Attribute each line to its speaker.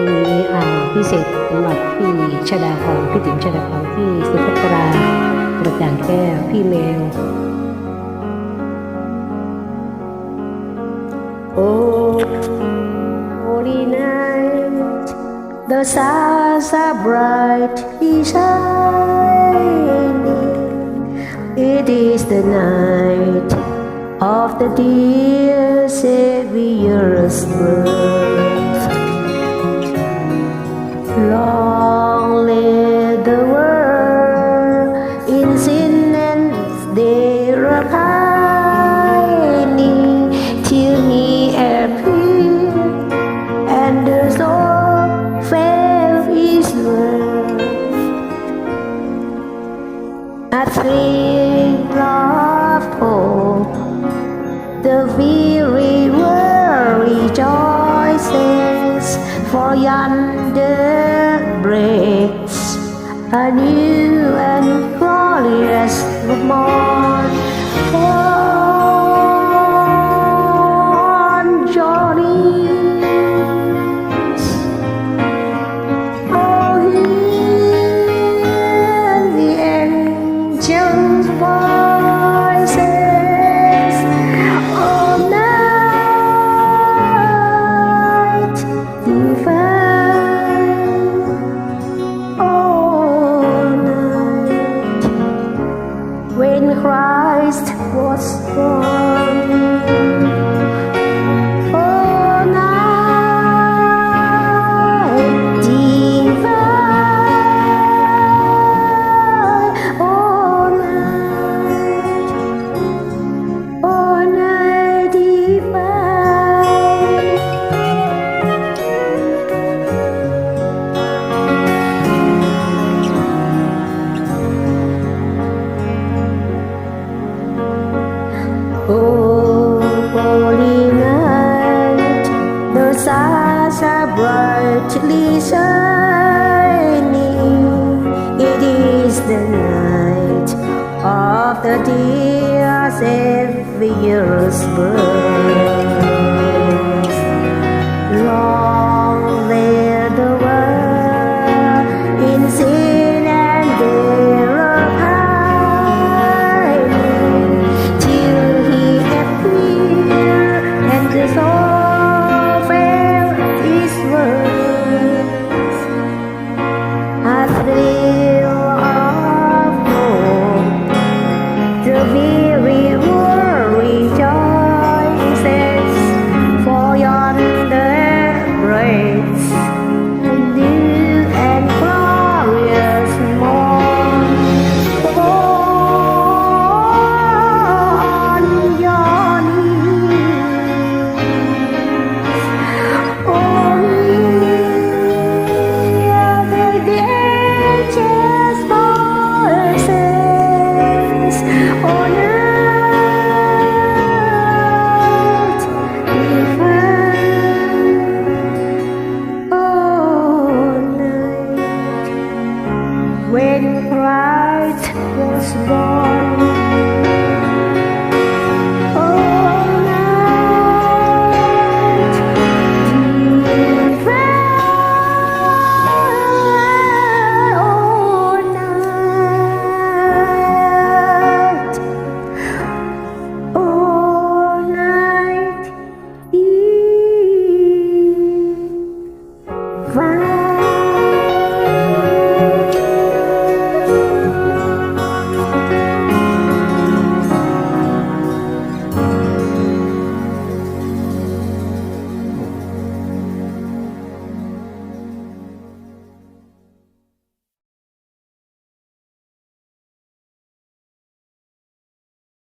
Speaker 1: พลงนี้อ่าพิเศษสำหรับพี่ชดาพรพี่ติ๋มชดาพรพี่สุภัตรากระจ่างแก้วพี่แมว Oh, holy night, the stars are brightly shining. It is the night of the dear Savior's birth. Long live the world in sin and there pining till he appeared and the soul felt his worth. A thrill of hope, the weary world rejoices, for yonder a new and glorious morn. On oh, journeys, oh, hear the angels' voices, was born. Brightly shining. It is the night of the dear Savior's birth. The weary world rejoices, for yonder breaks a new and glorious morn. On. when Christ was born.